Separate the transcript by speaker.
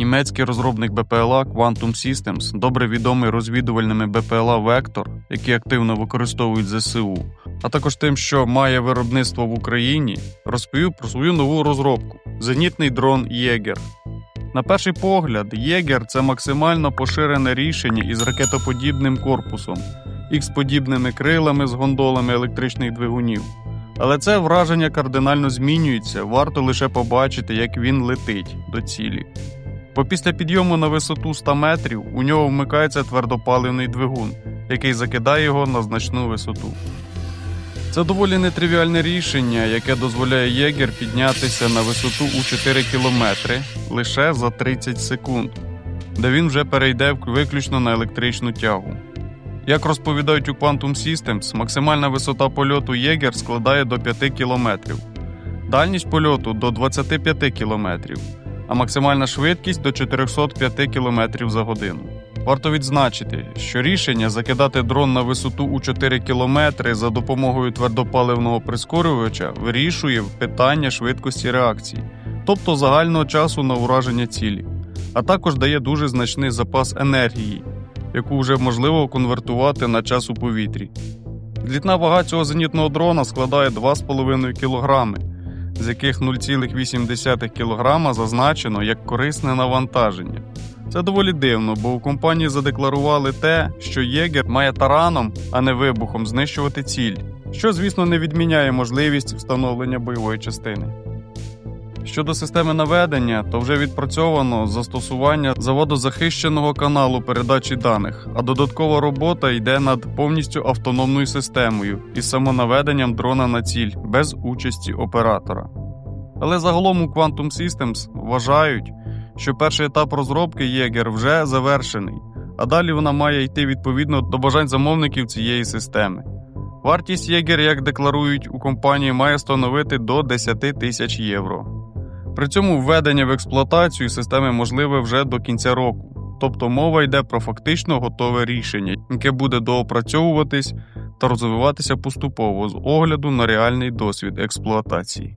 Speaker 1: Німецький розробник БПЛА Quantum Systems, добре відомий розвідувальними БПЛА Вектор, які активно використовують ЗСУ, а також тим, що має виробництво в Україні, розповів про свою нову розробку зенітний дрон Єгер. На перший погляд, Єгер це максимально поширене рішення із ракетоподібним корпусом, ікс-подібними крилами з гондолами електричних двигунів. Але це враження кардинально змінюється, варто лише побачити, як він летить до цілі. Бо після підйому на висоту 100 метрів у нього вмикається твердопаливний двигун, який закидає його на значну висоту. Це доволі нетривіальне рішення, яке дозволяє Єгер піднятися на висоту у 4 кілометри лише за 30 секунд, де він вже перейде виключно на електричну тягу. Як розповідають у Quantum Systems, максимальна висота польоту Єгер складає до 5 кілометрів, дальність польоту до 25 кілометрів, а максимальна швидкість до 405 кілометрів за годину. Варто відзначити, що рішення закидати дрон на висоту у 4 кілометри за допомогою твердопаливного прискорювача вирішує питання швидкості реакції, тобто загального часу на ураження цілі, а також дає дуже значний запас енергії, яку вже можливо конвертувати на час у повітрі. Злітна вага цього зенітного дрона складає 2,5 кг, з яких 0,8 кг зазначено як корисне навантаження. Це доволі дивно, бо у компанії задекларували те, що Єгер має тараном, а не вибухом знищувати ціль, що, звісно, не відміняє можливість встановлення бойової частини. Щодо системи наведення, то вже відпрацьовано застосування заводозахищеного каналу передачі даних, а додаткова робота йде над повністю автономною системою із самонаведенням дрона на ціль без участі оператора. Але загалом у Quantum Systems вважають, що перший етап розробки Єгер вже завершений, а далі вона має йти відповідно до бажань замовників цієї системи. Вартість Єгер, як декларують у компанії, має становити до 10 тисяч євро. При цьому введення в експлуатацію системи можливе вже до кінця року, тобто мова йде про фактично готове рішення, яке буде доопрацьовуватись та розвиватися поступово з огляду на реальний досвід експлуатації.